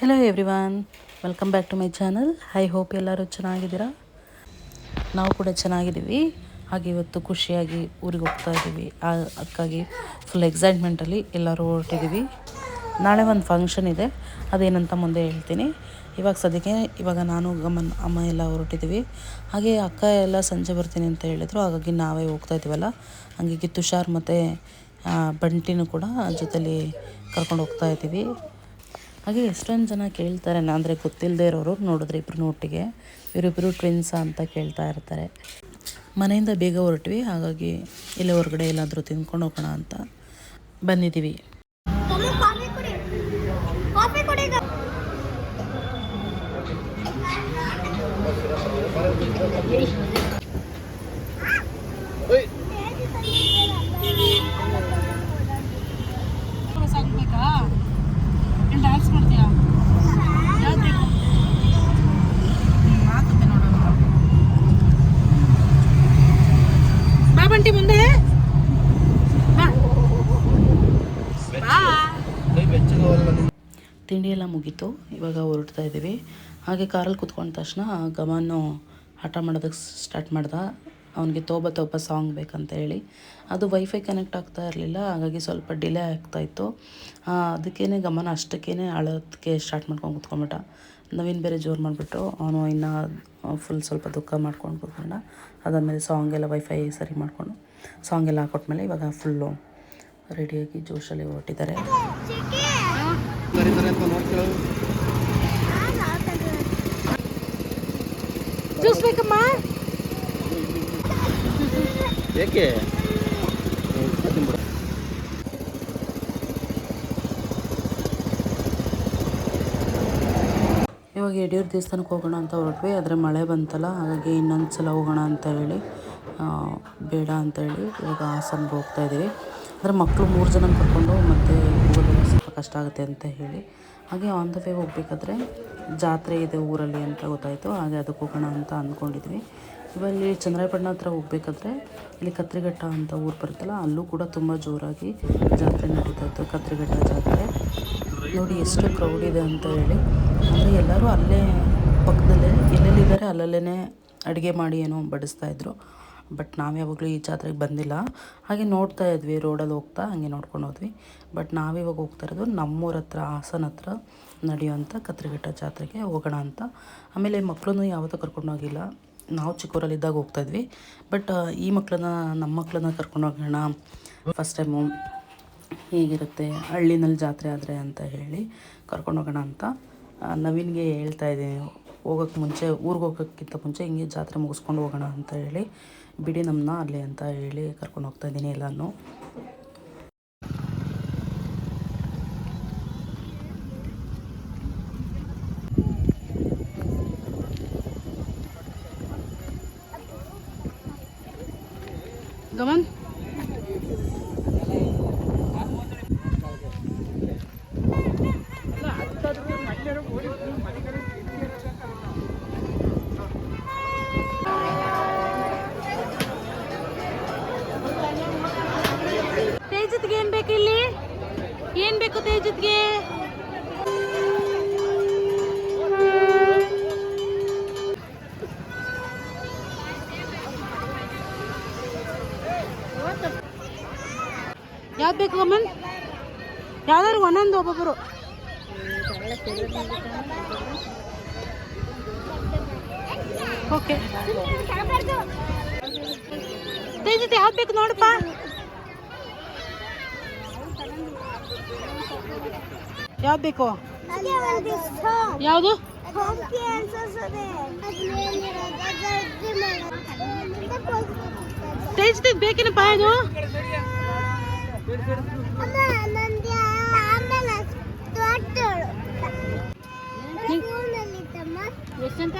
Hello everyone welcome back to my channel I hope ಎಲ್ಲರೂ ಚೆನ್ನಾಗಿದ್ದೀರಾ? ನಾವು ಕೂಡ ಚೆನ್ನಾಗಿದ್ದೀವಿ. ಹಾಗೆ ಇವತ್ತು ಖುಷಿಯಾಗಿ ಊರಿಗೆ ಹೋಗ್ತಾ ಇದ್ದೀವಿ. ಅದಕ್ಕಾಗಿ ಫುಲ್ ಎಕ್ಸೈಟ್ಮೆಂಟಲ್ಲಿ ಎಲ್ಲರೂ ಹೊರಟಿದ್ದೀವಿ. ನಾಳೆ ಒಂದು ಫಂಕ್ಷನ್ ಇದೆ. ಅದೇನಂತ ಮುಂದೆ ಹೇಳ್ತೀನಿ. ಇವಾಗ ಸದ್ಯಕ್ಕೆ ಇವಾಗ ನಾನು, ಗಮನ, ಅಮ್ಮ ಎಲ್ಲ ಹೊರಟಿದ್ದೀವಿ. ಹಾಗೆ ಅಕ್ಕ ಎಲ್ಲ ಸಂಜೆ ಬರ್ತೀನಿ ಅಂತ ಹೇಳಿದರು. ಹಾಗಾಗಿ ನಾವೇ ಹೋಗ್ತಾ ಇದ್ದೀವಲ್ಲ. ಹಂಗಾಗಿ ತುಷಾರ್ ಮತ್ತು ಬಂಟಿನೂ ಕೂಡ ಜೊತೆಯಲ್ಲಿ ಕರ್ಕೊಂಡು ಹೋಗ್ತಾ ಇದ್ದೀವಿ. ಹಾಗೆ ಎಷ್ಟೊಂದು ಜನ ಕೇಳ್ತಾರೆ ಅಂದರೆ ಗೊತ್ತಿಲ್ಲದೆ ಇರೋರು ನೋಡಿದ್ರೆ ಇಬ್ಬರು ಒಟ್ಟಿಗೆ ಇವರಿಬ್ಬರು ಟ್ವಿನ್ಸ ಅಂತ ಕೇಳ್ತಾ ಇರ್ತಾರೆ. ಮನೆಯಿಂದ ಬೇಗ ಹೊರಟ್ವಿ, ಹಾಗಾಗಿ ಇಲ್ಲೇ ಹೊರಗಡೆ ಎಲ್ಲಾದರೂ ತಿನ್ಕೊಂಡು ಹೋಗೋಣ ಅಂತ ಬಂದಿದ್ದೀವಿ ಮಮ್ಮಿ ಕಾಫಿ ಕುಡಿ ಕಾಫಿ ಕುಡಿ ಈಗ. ಸಾಕ್ಬೇಕಾ ಏನು ಡ್ಯಾನ್ಸ್ ಮಾಡ್ತೀಯಾ ಯಾವ್ದು ಬೇಕು ಮಾತುತ್ತೆ ನೋಡೋಣ ಬಂಟಿ ಮುಂದೆ? ತಿಂಡಿ ಎಲ್ಲ ಮುಗೀತು. ಇವಾಗ ಹೊರಡ್ತಾ ಇದ್ದೀವಿ. ಹಾಗೆ ಕಾರಲ್ಲಿ ಕುತ್ಕೊಂಡ ತಕ್ಷಣ ಗಮನು ಹಠ ಮಾಡೋದಕ್ಕೆ ಸ್ಟಾರ್ಟ್ ಮಾಡ್ದ. ಅವನಿಗೆ ತೋಬ ತೋಬ ಸಾಂಗ್ ಬೇಕಂತ ಹೇಳಿ. ಅದು ವೈಫೈ ಕನೆಕ್ಟ್ ಆಗ್ತಾ ಇರಲಿಲ್ಲ. ಹಾಗಾಗಿ ಸ್ವಲ್ಪ ಡಿಲೇ ಆಗ್ತಾಯಿತ್ತು ಅದಕ್ಕೇ ಗಮನ ಅಷ್ಟಕ್ಕೇ ಅಳೋದಕ್ಕೆ ಸ್ಟಾರ್ಟ್ ಮಾಡ್ಕೊಂಡು ಕುತ್ಕೊಂಡ್ಬಿಟ್ಟ. ನವೀನ್ ಬೇರೆ ಜೋರು ಮಾಡಿಬಿಟ್ಟು ಅವನು ಇನ್ನೂ ಫುಲ್ ಸ್ವಲ್ಪ ದುಃಖ ಮಾಡ್ಕೊಂಡು ಕೂತ್ಕೊಂಡ. ಅದಾದಮೇಲೆ ಸಾಂಗ್ ಎಲ್ಲ ವೈಫೈ ಸರಿ ಮಾಡಿಕೊಂಡು ಸಾಂಗ್ ಎಲ್ಲ ಹಾಕೊಟ್ಮೇಲೆ ಇವಾಗ ಫುಲ್ಲು ರೆಡಿಯಾಗಿ ಜೋಶಲ್ಲಿ ಹೊರಟಿದ್ದಾರೆ. ಚಿಕ್ಕಿ. ಜ್ಯೂಸ್ ಬೇಕಮ್ಮ? ಏಕೆ? ಇವಾಗ ಯಡಿಯೂರು ದೇವಸ್ಥಾನಕ್ಕೆ ಹೋಗೋಣ ಅಂತ ಹೊರಟ್ವಿ. ಆದರೆ ಮಳೆ ಬಂತಲ್ಲ, ಹಾಗಾಗಿ ಇನ್ನೊಂದು ಸಲ ಹೋಗೋಣ ಅಂತ ಹೇಳಿ ಬೇಡ ಅಂತ ಹೇಳಿ ಇವಾಗ ಹಾಸನ್ಗೆ ಹೋಗ್ತಾ ಇದ್ದೀವಿ ಅಂದರೆ ಮಕ್ಕಳು ಮೂರು ಜನ ಕರ್ಕೊಂಡು ಮತ್ತೆ ಹೋಗೋದು ಸ್ವಲ್ಪ ಕಷ್ಟ ಆಗುತ್ತೆ ಅಂತ ಹೇಳಿ. ಹಾಗೆ ಆನ್ ದ ವೇ ಹೋಗಬೇಕಾದ್ರೆ ಜಾತ್ರೆ ಇದೆ ಊರಲ್ಲಿ ಅಂತ ಗೊತ್ತಾಯಿತು. ಹಾಗೆ ಅದಕ್ಕೆ ಹೋಗೋಣ ಅಂತ ಅಂದ್ಕೊಂಡಿದ್ವಿ. ಇವಲ್ಲಿ ಚಂದ್ರಾಯಪಟ್ಟಣ ಹತ್ರ ಹೋಗ್ಬೇಕಾದ್ರೆ ಇಲ್ಲಿ ಕತ್ರಿಘಟ್ಟ ಅಂತ ಊರು ಬರುತ್ತಲ್ಲ, ಅಲ್ಲೂ ಕೂಡ ತುಂಬ ಜೋರಾಗಿ ಜಾತ್ರೆ ನಡೀತಾ ಇತ್ತು. ಕತ್ರಿಘಟ್ಟ ಜಾತ್ರೆ. ನೋಡಿ ಎಷ್ಟು ಕ್ರೌಡ್ ಇದೆ ಅಂತ ಹೇಳಿ. ಅಂದರೆ ಎಲ್ಲರೂ ಅಲ್ಲೇ ಪಕ್ಕದಲ್ಲೇ ಎಲ್ಲೆಲ್ಲಿದ್ದಾರೆ ಅಲ್ಲಲ್ಲೇ ಅಡುಗೆ ಮಾಡಿ ಏನೋ ಬಡಿಸ್ತಾ ಇದ್ರು. ಬಟ್ ನಾವು ಯಾವಾಗಲೂ ಈ ಜಾತ್ರೆಗೆ ಬಂದಿಲ್ಲ. ಹಾಗೆ ನೋಡ್ತಾ ಇದ್ವಿ ರೋಡಲ್ಲಿ ಹೋಗ್ತಾ ಹಾಗೆ ನೋಡ್ಕೊಂಡು ಹೋದ್ವಿ. ಬಟ್ ನಾವಿವಾಗ ಹೋಗ್ತಾ ಇರೋದು ನಮ್ಮೂರ ಹತ್ರ, ಹಾಸನ ಹತ್ರ ನಡೆಯುವಂಥ ಕತ್ರಿಘಟ್ಟ ಜಾತ್ರೆಗೆ ಹೋಗೋಣ ಅಂತ. ಆಮೇಲೆ ಮಕ್ಕಳನ್ನು ಯಾವತ್ತೂ ಕರ್ಕೊಂಡು ಹೋಗಿಲ್ಲ. ನಾವು ಚಿಕ್ಕೋರಲ್ಲಿದ್ದಾಗ ಹೋಗ್ತಾ ಇದ್ವಿ. ಬಟ್ ಈ ಮಕ್ಕಳನ್ನ ನಮ್ಮ ಮಕ್ಕಳನ್ನ ಕರ್ಕೊಂಡು ಹೋಗೋಣ. ಫಸ್ಟ್ ಟೈಮು ಹೇಗಿರುತ್ತೆ, ಹಳ್ಳಿನಲ್ಲಿ ಜಾತ್ರೆ ಆದರೆ ಅಂತ ಹೇಳಿ ಕರ್ಕೊಂಡು ಹೋಗೋಣ ಅಂತ ನವೀನ್ಗೆ ಹೇಳ್ತಾ ಇದ್ದೀನಿ. ಹೋಗೋಕ್ಕೆ ಮುಂಚೆ, ಊರಿಗೆ ಹೋಗೋಕ್ಕಿಂತ ಮುಂಚೆ ಹಿಂಗೆ ಜಾತ್ರೆ ಮುಗಿಸ್ಕೊಂಡು ಹೋಗೋಣ ಅಂತ ಹೇಳಿ, ಬಿಡಿ ನಮ್ಮನ್ನ ಅಲ್ಲಿ ಅಂತ ಹೇಳಿ ಕರ್ಕೊಂಡು ಹೋಗ್ತಾ ಇದ್ದೀನಿ ಎಲ್ಲನೂ ಗಮನ್? ತೇಜಿತ್ಗೆ ತೇಜತ್ಗೆ ಯಾವ್ದು ಬೇಕು ಅಮ್ಮನ್ ಯಾವ್ದಾದ್ರು ಒಂದೊಂದು ಒಬ್ಬೊಬ್ಬರು ಓಕೆ ತೇಜತ್ ಯಾವ್ದು ಬೇಕು ನೋಡಪ್ಪ. ಯಾವ್ದು ಬೇಕು. ಯಾವುದು ಹೋಗ್ಬೇಕು. ತೇಜತ್ ಬೇಕೇನಪ್ಪ ಇದು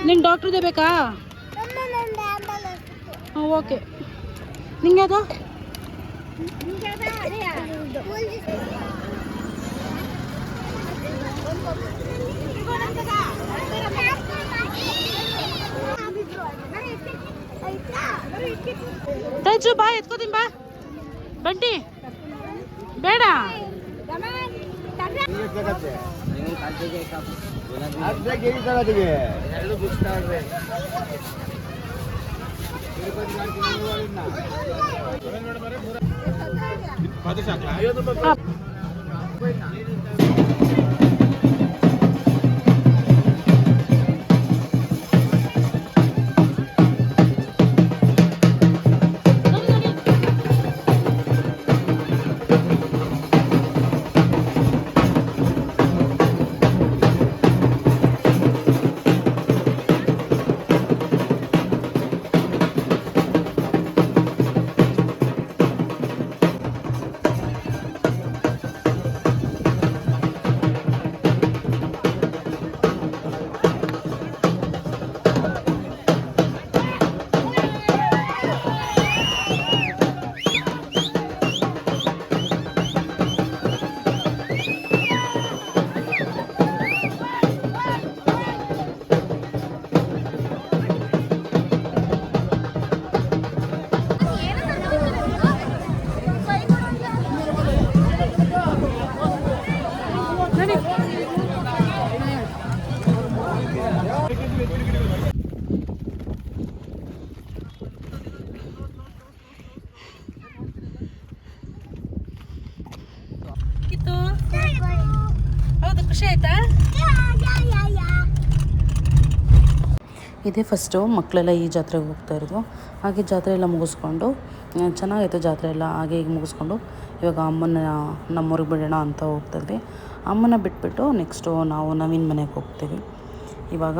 ನಿನ್ ಡಾಕ್ಟ್ರದೇ ಬೇಕಾ ಓಕೆ ನಿಂಗೆ ಅದು ತೇಜು ಬಾ ಎತ್ಕೋತೀನಿ ಬಾ. ಬಂಟಿ ಬೇಡ. Come on. ಖುಷಿ ಆಯ್ತಾ? ಇದೇ ಫಸ್ಟು ಮಕ್ಕಳೆಲ್ಲ ಈ ಜಾತ್ರೆಗೆ ಹೋಗ್ತಾ ಇರೋದು. ಹಾಗೆ ಜಾತ್ರೆ ಎಲ್ಲ ಮುಗಿಸ್ಕೊಂಡು ಚೆನ್ನಾಗೈತೆ ಚೆನ್ನಾಗಿತ್ತು ಜಾತ್ರೆ ಎಲ್ಲ ಹಾಗೆ ಈಗ ಮುಗಿಸ್ಕೊಂಡು ಇವಾಗ ಅಮ್ಮನ ನಮ್ಮೂರಿಗೆ ಬಿಡೋಣ ಅಂತ ಹೋಗ್ತಾಯಿದ್ವಿ ಅಮ್ಮನ ಬಿಟ್ಬಿಟ್ಟು ನೆಕ್ಸ್ಟು ನಾವು ನವೀನ್ ಮನೆಗೆ ಹೋಗ್ತೀವಿ. ಇವಾಗ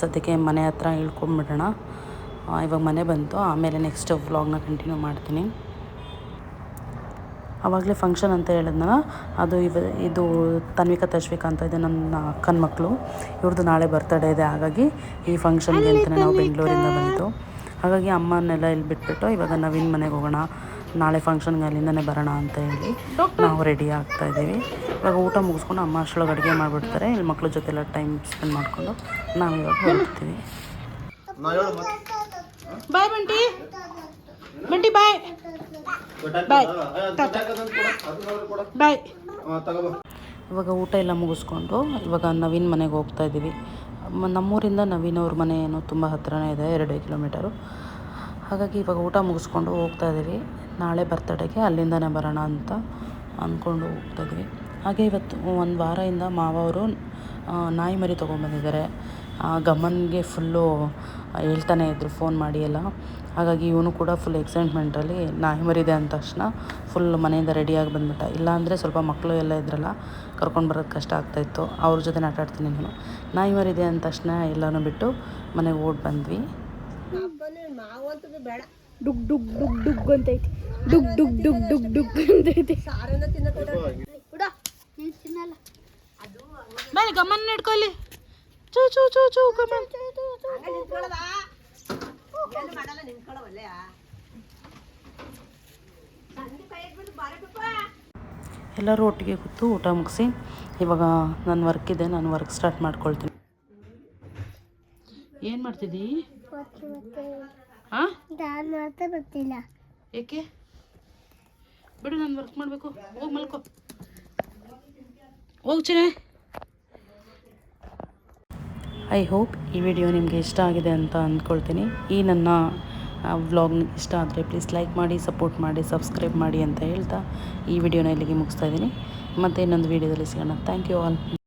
ಸದ್ಯಕ್ಕೆ ಮನೆ ಹತ್ರ ಇಳ್ಕೊಂಬಿಡೋಣ ಆ, ಇವಾಗ ಮನೆ ಬಂತು. ಆಮೇಲೆ ನೆಕ್ಸ್ಟ್ ವ್ಲಾಗ್ನ ಕಂಟಿನ್ಯೂ ಮಾಡ್ತೀನಿ. ಆವಾಗಲೇ ಫಂಕ್ಷನ್ ಅಂತ ಹೇಳಿದ್ನಲ್ಲ ಅದು ಇವ, ಇದು ತನ್ವಿಕ, ತಶ್ವಿಕ ಅಂತ ಇದೆ ನನ್ನ ಅಕ್ಕನ ಮಕ್ಕಳು ಇವ್ರದ್ದು ನಾಳೆ ಬರ್ತಡೇ ಇದೆ, ಹಾಗಾಗಿ ಈ ಫಂಕ್ಷನ್ಗೆ ಅಂತಲೇ ನಾವು ಬೆಂಗಳೂರಿಂದ ಬಂತು ಹಾಗಾಗಿ ಅಮ್ಮನ್ನೆಲ್ಲ ಇಲ್ಲಿ ಬಿಟ್ಬಿಟ್ಟು ಇವಾಗ ನವೀನ್ ಮನೆಗೆ ಹೋಗೋಣ, ನಾಳೆ ಫಂಕ್ಷನ್ಗೆ ಅಲ್ಲಿಂದನೇ ಬರೋಣ ಅಂತ ಹೇಳಿ ನಾವು ರೆಡಿ ಆಗ್ತಾ ಇದ್ದೀವಿ. ಇವಾಗ ಊಟ ಮುಗಿಸ್ಕೊಂಡು ಅಮ್ಮ ಅಷ್ಟೊಳಗೆ ಅಡುಗೆ ಮಾಡಿಬಿಡ್ತಾರೆ. ಇಲ್ಲಿ ಮಕ್ಕಳ ಜೊತೆ ಎಲ್ಲ ಟೈಮ್ ಸ್ಪೆಂಡ್ ಮಾಡಿಕೊಂಡು ನಾವು ಇವಾಗ ಬಾಯ್ ಬಂಟಿ. ಬಂಟಿ ಬಾಯ್ ಬಾಯ್ ಬಾಯ್ ಇವಾಗ ಊಟ ಎಲ್ಲ ಮುಗಿಸ್ಕೊಂಡು ಇವಾಗ ನವೀನ್ ಮನೆಗೆ ಹೋಗ್ತಾ ಇದ್ದೀವಿ. ನಮ್ಮೂರಿಂದ ನವೀನ್ ಅವ್ರ ಮನೆ ಏನು ತುಂಬ ಹತ್ರನೇ ಇದೆ, ಎರಡೇ ಕಿಲೋಮೀಟರು. ಹಾಗಾಗಿ ಇವಾಗ ಊಟ ಮುಗಿಸ್ಕೊಂಡು ಹೋಗ್ತಾ ಇದ್ದೀವಿ. ನಾಳೆ ಬರ್ತಡೇಗೆ ಅಲ್ಲಿಂದನೇ ಬರೋಣ ಅಂತ ಅಂದ್ಕೊಂಡು ಹೋಗ್ತಾ ಇದ್ದೀವಿ. ಹಾಗೆ ಇವತ್ತು ಒಂದು ವಾರದಿಂದ ಮಾವ ಅವರು ನಾಯಿ ಮರಿ ತೊಗೊಂಬಂದಿದ್ದಾರೆ ಗಮನ್ಗೆ ಫುಲ್ಲು ಹೇಳ್ತಾನೆ ಇದ್ದರು ಫೋನ್ ಮಾಡಿ ಎಲ್ಲ. ಹಾಗಾಗಿ ಇವನು ಕೂಡ ಫುಲ್ ಎಕ್ಸೈಟ್ಮೆಂಟಲ್ಲಿ ನಾಯಿ ಮರಿದೆ ಅಂದ ತಕ್ಷಣ ಫುಲ್ ಮನೆಯಿಂದ ರೆಡಿಯಾಗಿ ಬಂದ್ಬಿಟ್ಟ. ಇಲ್ಲಾಂದರೆ ಸ್ವಲ್ಪ ಮಕ್ಕಳು ಎಲ್ಲ ಇದ್ರಲ್ಲ ಕರ್ಕೊಂಡು ಬರೋದು ಕಷ್ಟ ಆಗ್ತಾಯಿತ್ತು ಅವ್ರ ಜೊತೆ ಆಟಾಡ್ತೀನಿ ನಾನು. ನಾಯಿ ಮರಿದೆ ಅಂದ ತಕ್ಷಣ ಎಲ್ಲನೂ ಬಿಟ್ಟು ಮನೆಗೆ ಓಡಿ ಬಂದ್ವಿ. ಡುಗ್ ಡುಗ್ ಡುಗ್ ಡುಗ್ ಅಂತೈತಿ. ಡುಗ್ ಡುಗ್ ಡುಗ್ ಡುಗ್ ಡುಗ್ ಅಂತೈತಿ. ಬನ್ನಿ ಗಮನ ನಡ್ಕೊಳ್ಳಿ ಚೂ ಚೂ ಚೂ ಚೂ ಗಮನ್. ಎಲ್ಲರೂ ಒಟ್ಟಿಗೆ ಕೂತು ಊಟ ಮುಗಿಸಿ ಇವಾಗ ನನ್ನ ವರ್ಕ್ ಇದೆ ನಾನು ವರ್ಕ್ ಸ್ಟಾರ್ಟ್ ಮಾಡ್ಕೊಳ್ತೀನಿ. ಏನು ಮಾಡ್ತಿದ್ದೀ ಗೊತ್ತಿಲ್ಲ ಏಕೆ? ಬಿಡು ನಾನು ವರ್ಕ್ ಮಾಡಬೇಕು. ಹೋಗಿ ಮಲ್ಕೋ. ಹೋಗ್ತೀನಿ ಚಿನ್ನ ಐ ಹೋಪ್ ಈ ವಿಡಿಯೋ ನಿಮಗೆ ಇಷ್ಟ ಆಗಿದೆ ಅಂತ ಅಂದ್ಕೊಳ್ತೀನಿ. ಈ ನನ್ನ ವ್ಲಾಗ್ ಇಷ್ಟ ಆದರೆ ಪ್ಲೀಸ್ ಲೈಕ್ ಮಾಡಿ ಸಪೋರ್ಟ್ ಮಾಡಿ ಸಬ್ಸ್ಕ್ರೈಬ್ ಮಾಡಿ ಅಂತ ಹೇಳ್ತಾ ಈ ವಿಡಿಯೋನ ಇಲ್ಲಿಗೆ ಮುಗಿಸ್ತಾ ಇದ್ದೀನಿ. ಮತ್ತು ಇನ್ನೊಂದು ವಿಡಿಯೋದಲ್ಲಿ ಸಿಗೋಣ. Thank you all